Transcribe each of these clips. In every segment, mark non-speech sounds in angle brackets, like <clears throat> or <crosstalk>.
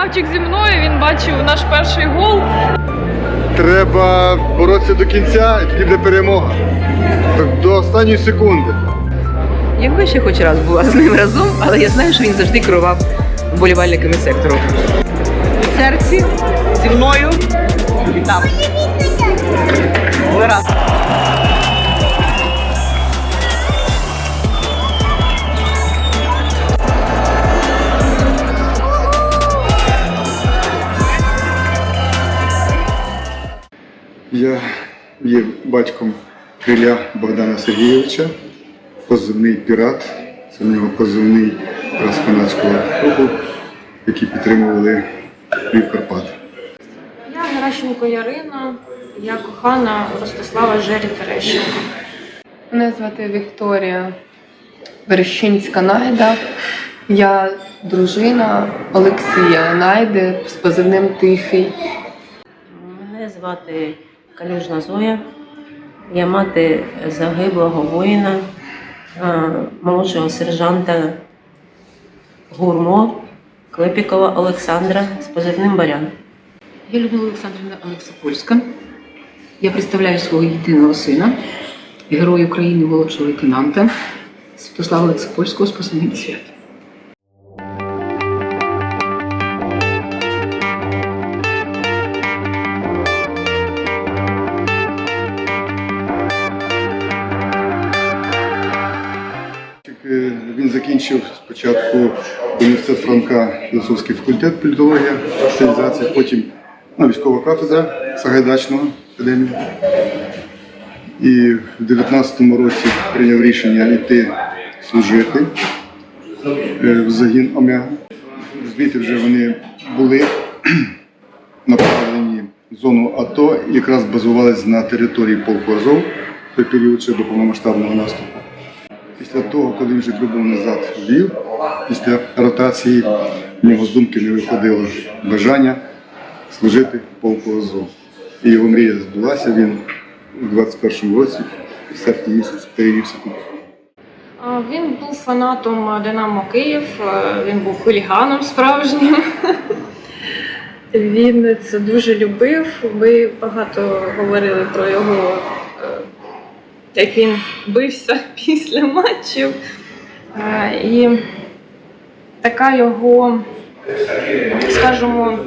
красавчик зі мною. Він бачив наш перший гол. Треба боротися до кінця, і тоді буде перемога. До останньої секунди. Якби ще хоч раз була з ним разом, але я знаю, що він завжди керував вболівальниками сектору. У серці зі мною і там. Раз. Я є батьком Криля Богдана Сергійовича, позивний пірат. Це в нього позивний якраз фанатського руху, які підтримували Львів Карпат. Я Геращенко Ярина, я кохана Ростислава Жері Терещенка. Мене звати Вікторія Верещинська Найда. Я дружина Олексія Найди з позивним Тихий. Мене звати Калюжна Зоя. Я мати загиблого воїна, е, молодшого сержанта Гурмо Клепікова Олександра з позивним Барян. Я Людмила Олександрівна Олексопольська. Я представляю свого єдиного сина, героя України молодшого лейтенанта Святослава Олексопольського з посильним свят. Філософський факультет політологія, спеціалізація, потім ну, військова кафедра Сагайдачного академії. І в 19-му році прийняв рішення йти служити е, в загін Омега. Розумієте, вже вони були <clears throat> направлені в зону АТО, якраз базувались на території полку Азов в той період ще до повномасштабного наступу. Після того, коли він вже прибув назад в Львів, після ротації, в нього з думки не виходило бажання служити в полку Азов. І його мрія збулася, він у 21-му році, в серпні місяці, перевівся туди. Він був фанатом Динамо Київ, е, він був хуліганом справжнім. Він це дуже любив. Ми багато говорили про його, е, як він бився <laughs> після матчів. Е, І така його, скажімо,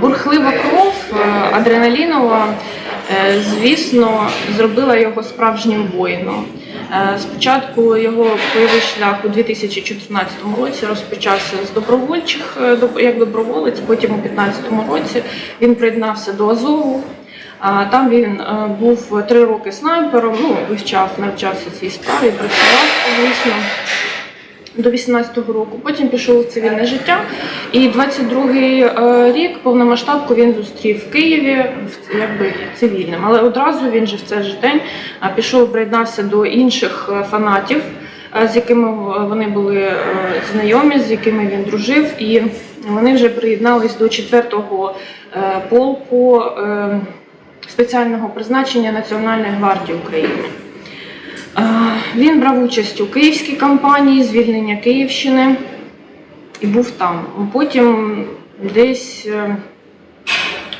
бурхлива кров, е, адреналінова, е, звісно, зробила його справжнім воїном. Е, Спочатку його бойовий шлях у 2014 році розпочався з добровольчих як доброволець. Потім у 2015 році він приєднався до Азову. Там він був три роки снайпером, ну вивчав, навчався цій справі, працював, звісно. До 18-го року, потім пішов в цивільне життя. І 22-й е, рік повномасштабку він зустрів в Києві якби цивільним. Але одразу він же в цей же день е, пішов, приєднався до інших е, фанатів, з якими вони були знайомі, з якими він дружив. І вони вже приєднались до 4-го е, полку спеціального призначення Національної гвардії України. Він брав участь у київській кампанії звільнення Київщини і був там. Потім десь, е,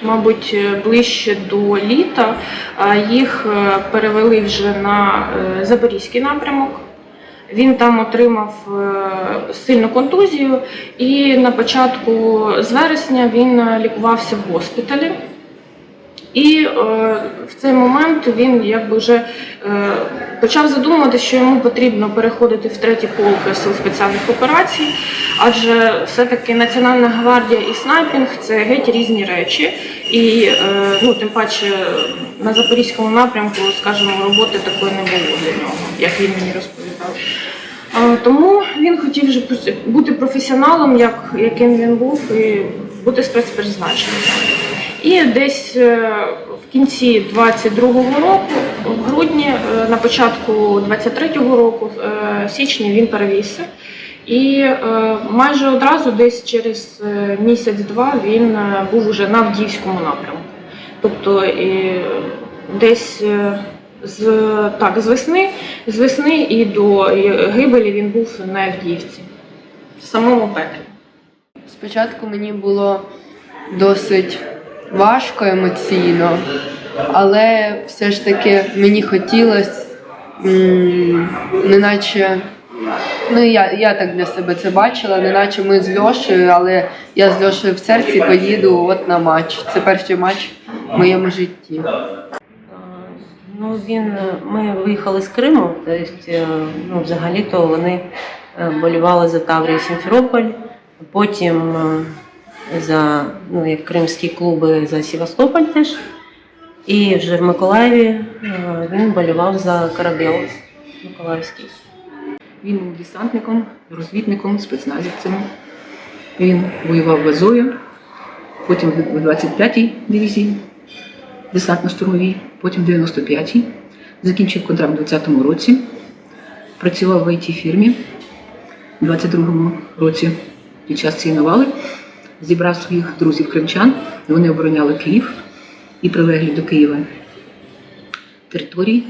мабуть, е, ближче до літа е, їх перевели вже на Запорізький напрямок. Він там отримав сильну контузію, і на початку з вересня він лікувався в госпіталі. І е, в цей момент він якби вже е, почав задумувати, що йому потрібно переходити в третій полк сил спеціальних операцій, адже все-таки Національна гвардія і снайпінг це геть різні речі. І е, ну, тим паче на запорізькому напрямку, скажімо, роботи такої не було для нього, як він мені розповідав. Е, Тому він хотів вже бути професіоналом, як, яким він був, і бути спецпризначеним. І десь е, в кінці 22-го року, в грудні, е, на початку 23-го року, е, в січні він перевівся. І е, майже одразу, десь через е, місяць-два, він е, був уже на Авдіївському напрямку. Тобто десь е, з, так, з весни, з весни і до гибелі він був на Авдіївці, в самому пеклі. Спочатку мені було досить важко емоційно, але все ж таки мені хотілося, неначе, ну я, я так для себе це бачила, неначе ми з Льошею, але я з Льошею в серці поїду от на матч. Це перший матч в моєму житті. Ну, він, е, ми виїхали з Криму, тобто, ну, взагалі-то вони е, болівали за Таврію Сімферополь, потім е, за ну, як кримські клуби за Севастополь теж. І вже в Миколаєві е, він болівав за Корабел Миколаївський. Він був десантником, розвідником, спецназівцем. Він воював в Азові, потім в 25-й дивізії десантно-штурмовій, потім 95-й. Закінчив контракт у 20-му році. Працював в IT-фірмі у 22-му році під час цієї навали. Зібрав своїх друзів кримчан, вони обороняли Київ і прилеглі до Києва території,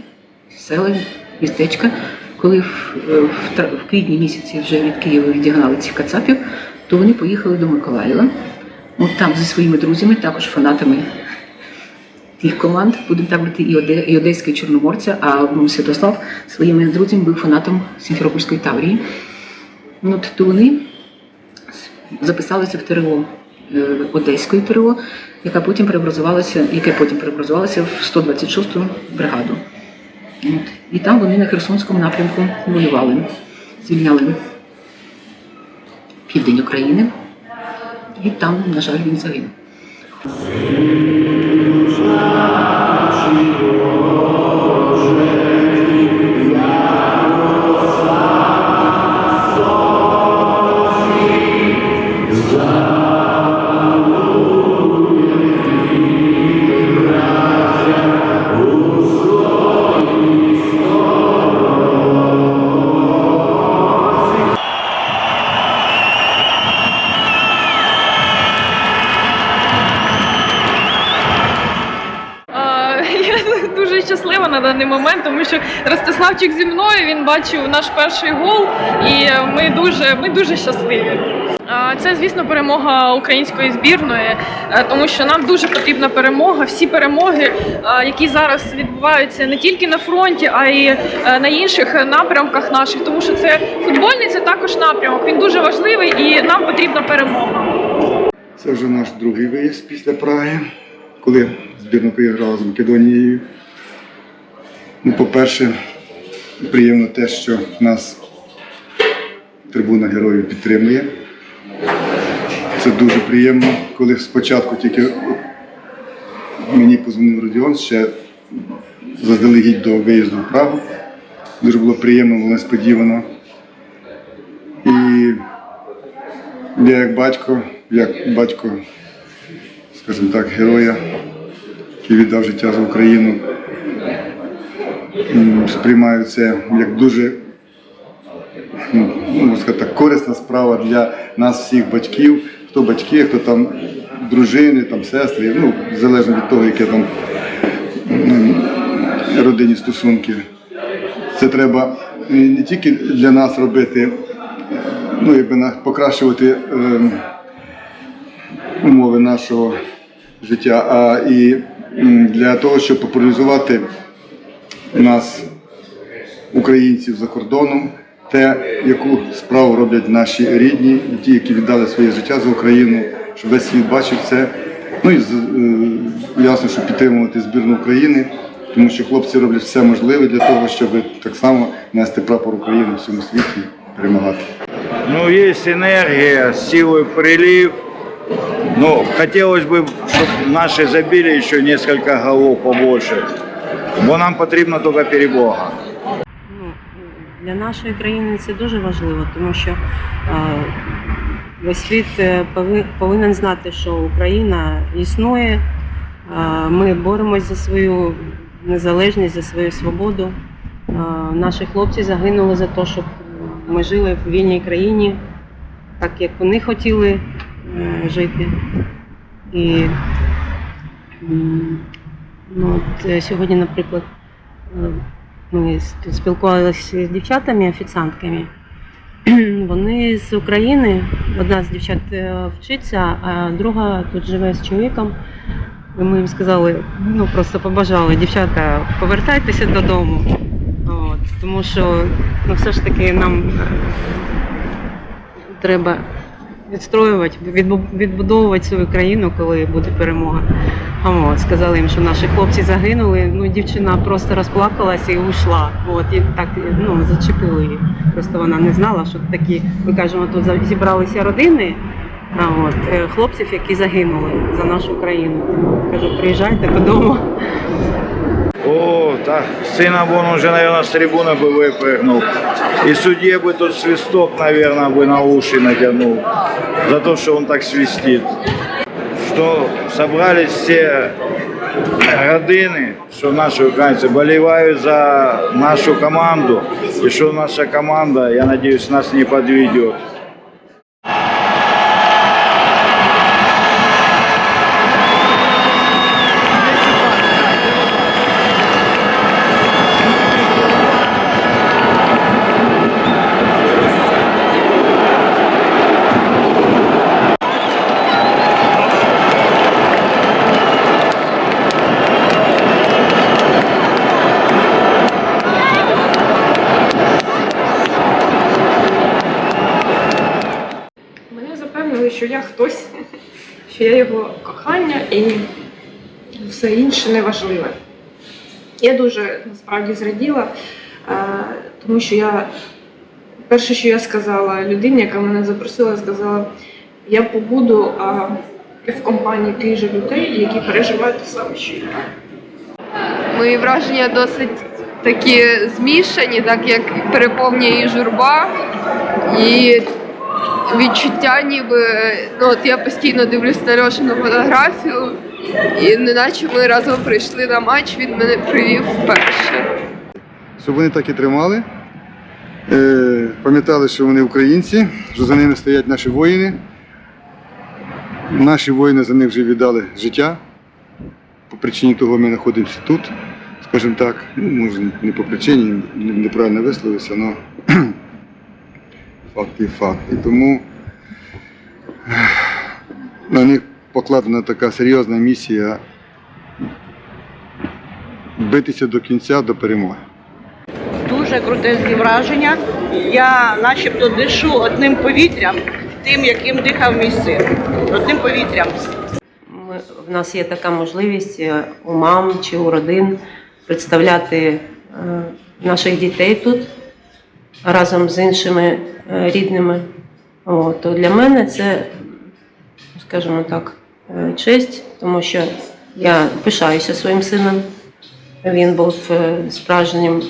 села, містечка. Коли в, в, в квітні місяці вже від Києва відігнали цих кацапів, то вони поїхали до Миколаєва. От там зі своїми друзями, також фанатами тих команд, будемо так говорити, і, Оде, і Одеська, і Чорноморця, а ну, Святослав своїми друзями був фанатом Сімферопольської Таврії. Ну, то вони записалися в ТРО е, Одеської ТРО, яка потім преобразувалася, яке потім преобразувалося в 126-ту бригаду. От. І там вони на Херсонському напрямку воювали, звільняли південь України. І там, на жаль, він загинув. А, на даний момент, тому що Ростиславчик зі мною він бачив наш перший гол, і ми дуже, ми дуже щасливі. Це, звісно, перемога української збірної, тому що нам дуже потрібна перемога. Всі перемоги, які зараз відбуваються не тільки на фронті, а й е, на інших напрямках наших, тому що це футбольний, це також напрямок. Він дуже важливий і нам потрібна перемога. Це вже наш другий виїзд після Праги, коли збірна України з Македонією. Ну, по-перше, приємно те, що нас трибуна героїв підтримує. Це дуже приємно, коли спочатку тільки мені позвонив Родіон ще заздалегідь до виїзду в Прагу. Дуже було приємно, було несподівано. І я як батько, як батько, скажімо так, героя, який віддав життя за Україну, сприймаю це як дуже ну, сказати, корисна справа для нас всіх батьків, хто батьки, хто там дружини, там сестри, ну, залежно від того, які там родинні стосунки. Це треба не не тільки для нас робити, ну, якби покращувати ем, умови нашого життя, а і для того, щоб популяризувати нас, українців за кордоном, те, яку справу роблять наші рідні, і ті, які віддали своє життя за Україну, щоб весь світ бачив це. Ну і з- е, ясно, що підтримувати збірну України, тому що хлопці роблять все можливе для того, щоб так само нести прапор України в всьому світі і перемагати. Ну, есть энергия, силы прилив. Но хотелось бы, чтобы наши забили еще несколько голов побольше. Бо нам потрібна тільки перемога. Ну, для нашої країни це дуже важливо, тому що весь світ е, повинен знати, що Україна існує. Ми боремось за свою незалежність, за свою свободу. Наші хлопці загинули за те, щоб ми жили в вільній країні, так як вони хотіли е, жити. І ну, от, е, сьогодні, наприклад, е, ми спілкувалися з дівчатами, офіціантками. <clears throat> Вони з України. Одна з дівчат е, вчиться, а друга тут живе з чоловіком. І ми їм сказали, ну просто побажали, дівчата, повертайтеся додому. От, тому що ну, все ж таки нам треба відстроювати, відбудовувати свою країну, коли буде перемога. От, сказали їм, що наші хлопці загинули. Ну, дівчина просто розплакалася і ушла. От, і так ну, зачепили її. Просто вона не знала, що такі, ми кажемо, тут зібралися родини. А от е, хлопців, які загинули за нашу країну. Кажу, приїжджайте додому. О, так, сына вон уже, наверное, с трибуны бы выпрыгнул. И судье бы тут свисток, наверное, бы на уши натянул. За то, что он так свистит. Что собрались все родины, что наши украинцы болевают за нашу команду. И что наша команда, я надеюсь, нас не подведет. Хтось, що я його кохання і все інше неважливе. Я дуже насправді зраділа, тому що я перше, що я сказала людині, яка мене запросила, сказала, я побуду в компанії тих же людей, які переживають те саме, що я. Мої враження досить такі змішані, так як переповнює і журба, і відчуття, ніби ну от я постійно дивлюсь на Льошину фотографію, і неначе ми разом прийшли на матч, він мене привів вперше. Щоб вони так і тримали. Е, пам'ятали, що вони українці, що за ними стоять наші воїни. Наші воїни за них вже віддали життя. По причині того ми знаходимося тут, скажімо так, ну, може не по причині, неправильно висловився, але факт є факт. І тому <sighs> на них покладена така серйозна місія битися до кінця, до перемоги. дуже крутезні враження. Я начебто дишу одним повітрям, тим, яким дихав мій син. Одним повітрям. Ми, в нас є така можливість е, у мам чи у родин представляти е, наших дітей тут разом з іншими е, рідними. От, то для мене це, скажімо так, е, честь, тому що я пишаюся своїм сином. Він був е, справжнім,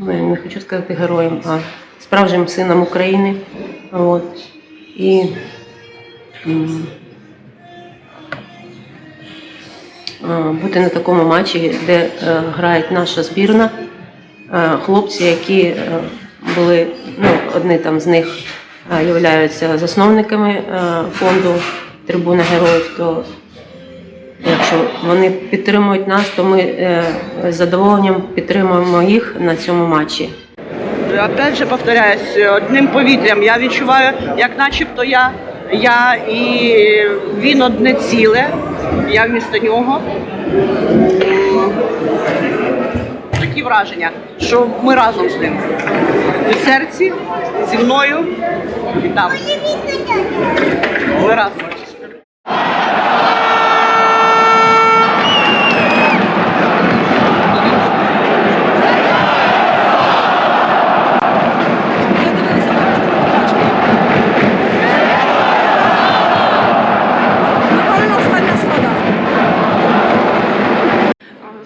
ну, не хочу сказати героєм, а справжнім сином України. От. І бути на такому матчі, де е, грає наша збірна, Е, хлопці, які е, були, ну, одні там з них е, являються засновниками е, фонду Трибуна Героїв, то якщо вони підтримують нас, то ми е, з задоволенням підтримуємо їх на цьому матчі. Опять же повторяюсь, одним повітрям. Я відчуваю, як начебто я, я і він одне ціле, я вмісто нього. Такі враження, що ми разом з ним. У серці, зі мною і там. Ми разом.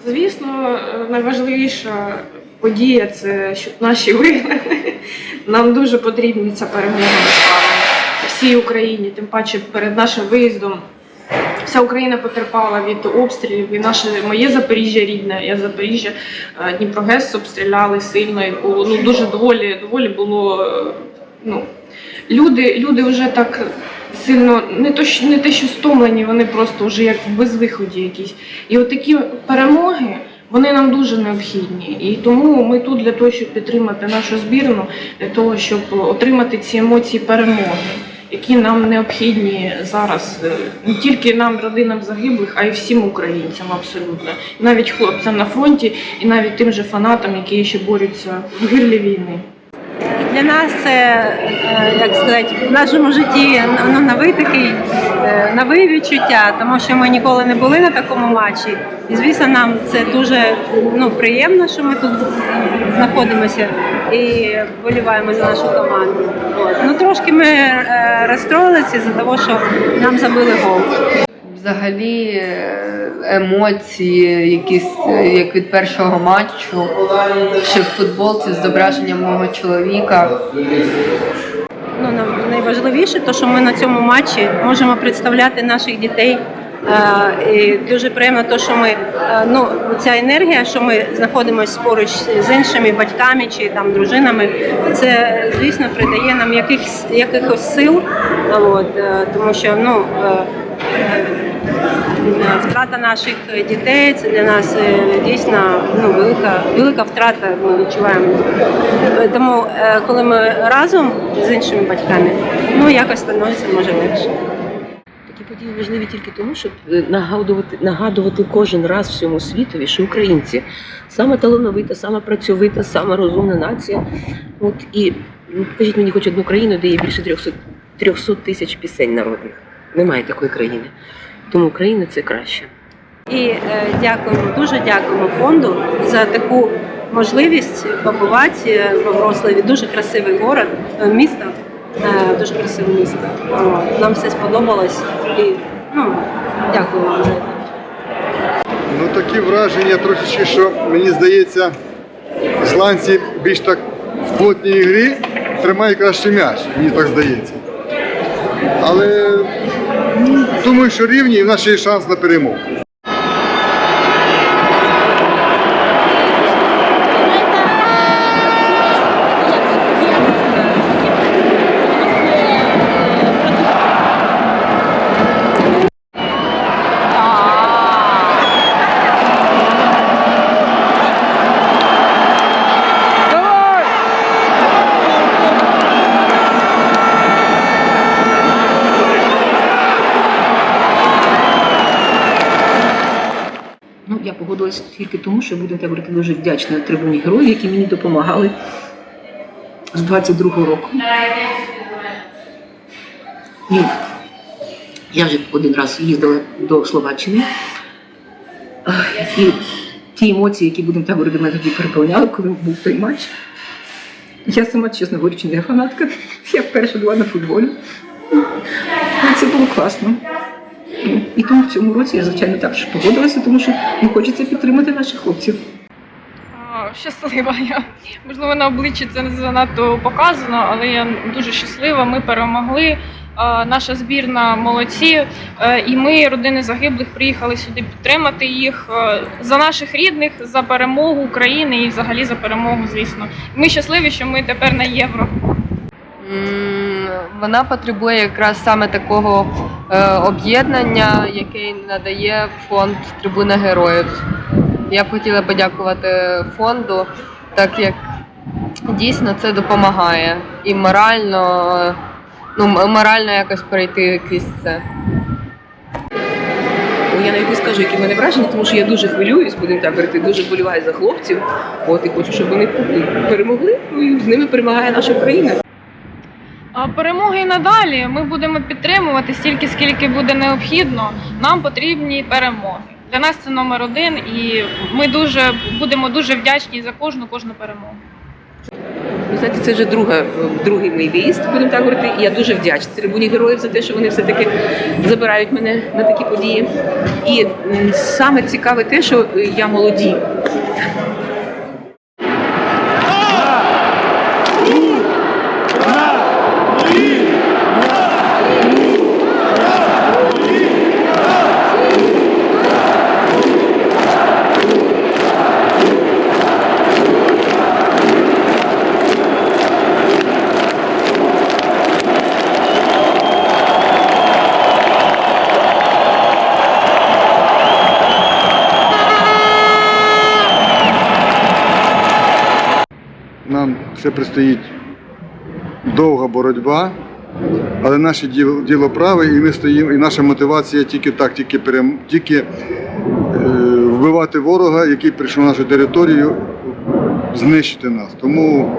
Звісно, е, найважливіша подія це щоб наші виграли. Нам дуже потрібна ця перемога всій Україні. Тим паче перед нашим виїздом вся Україна потерпала від обстрілів. І наше моє Запоріжжя рідне. Я з Запоріжжя е, Дніпрогес обстріляли сильно. І було ну дуже доволі доволі було. е, Ну люди, люди вже так сильно не то не те, що стомлені, вони просто вже як в безвиході якісь. І от такі перемоги Вони нам дуже необхідні, і тому ми тут для того, щоб підтримати нашу збірну, для того, щоб отримати ці емоції перемоги, які нам необхідні зараз е, не тільки нам, родинам загиблих, а й всім українцям абсолютно, навіть хлопцям на фронті, і навіть тим же фанатам, які ще борються в гирлі війни. Для нас це, е, як сказати, в нашому житті ну, новий такий е, новий відчуття, тому що ми ніколи не були на такому матчі. І звісно, нам це дуже ну, приємно, що ми тут знаходимося і вболіваємо за нашу команду. Ну трошки ми е, розстроїлися за того, що нам забили гол. Взагалі е, емоції, якісь е, як від першого матчу, ще в футболці з зображенням мого чоловіка. Ну, найважливіше, то що ми на цьому матчі можемо представляти наших дітей. Е, І дуже приємно, то, що ми ну ця енергія, що ми знаходимося поруч з іншими батьками чи там дружинами, це звісно придає нам якихось якихось сил. От, тому що ну. Втрата наших дітей це для нас е, дійсно ну, велика, велика втрата. Ми відчуваємо. Тому, е, коли ми разом з іншими батьками, ну якось становиться може легше. Такі події важливі тільки тому, щоб е, нагадувати, нагадувати кожен раз всьому світові, що українці саме талановита, саме працьовита, саме розумна нація. От і ну, покажіть мені хоч одну країну, де є більше 300, 300 тисяч пісень народних. Немає такої країни. Тому Україна це краще. І е, дякуємо, дуже дякуємо фонду за таку можливість побувати в Вроцлаві. Дуже красивий город, е, місто, е, дуже красиве місто. Нам все сподобалось і ну, дякую вам за це. Ну такі враження трошечки, що мені здається, ісландці більш так в плотній грі тримають краще м'яч, мені так здається. Але думаю, що рівні і в нас ще є шанс на перемогу. Ну, я погодилася тільки тому, що будемо так говорити дуже вдячна трибуні героїв, які мені допомагали з 22-го року. І я вже один раз їздила до Словаччини. І ті емоції, які будемо так говорити, мене тоді переповняли, коли був той матч. Я сама, чесно говорячи, не фанатка. Я вперше була на футболі. Це було класно. І тому в цьому році я, звичайно, також погодилася, тому що ну, хочеться підтримати наших хлопців. Щаслива я. Можливо, на обличчі це не занадто показано, але я дуже щаслива. Ми перемогли. Наша збірна молодці. Е, І ми, родини загиблих, приїхали сюди підтримати їх е, за наших рідних, за перемогу України і взагалі за перемогу, звісно. Ми щасливі, що ми тепер на євро. Вона потребує якраз саме такого е, об'єднання, яке надає фонд Трибуна Героїв. Я б хотіла подякувати фонду, так як дійсно це допомагає і морально, ну, морально якось пройти крізь це. Ну, я навіть не скажу, які в мене враження, тому що я дуже хвилююсь, будемо так говорити, дуже вболіваю за хлопців. От і хочу, щоб вони перемогли. Ну і з ними перемагає наша країна. А Перемоги і надалі ми будемо підтримувати стільки, скільки буде необхідно. Нам потрібні перемоги. Для нас це номер один, і ми дуже будемо дуже вдячні за кожну кожну перемогу. Ви знаєте, це вже друга, другий мій виїзд, будемо так говорити. І я дуже вдячна трибуні героїв за те, що вони все-таки забирають мене на такі події. І саме цікаве те, що я молоді. Ще предстоїть довга боротьба, але наше діло, діло праве, і ми стоїмо, і наша мотивація тільки так, тільки, перем, тільки е, вбивати ворога, який прийшов на нашу територію, знищити нас. Тому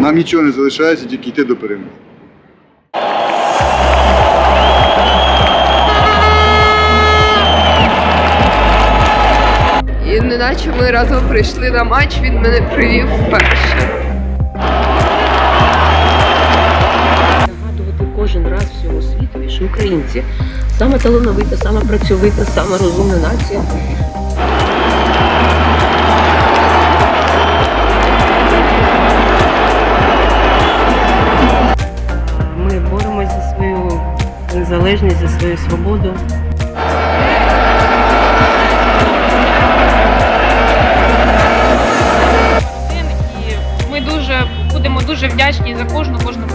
нам нічого не залишається, тільки йти до перемоги. Неначе ми разом прийшли на матч, він мене привів вперше. Нагадувати кожен раз всьому світові, що українці саме талановита, саме працьовита, саме розумна нація. Ми боремось за свою незалежність, за свою свободу. Дуже вдячні за кожну кожну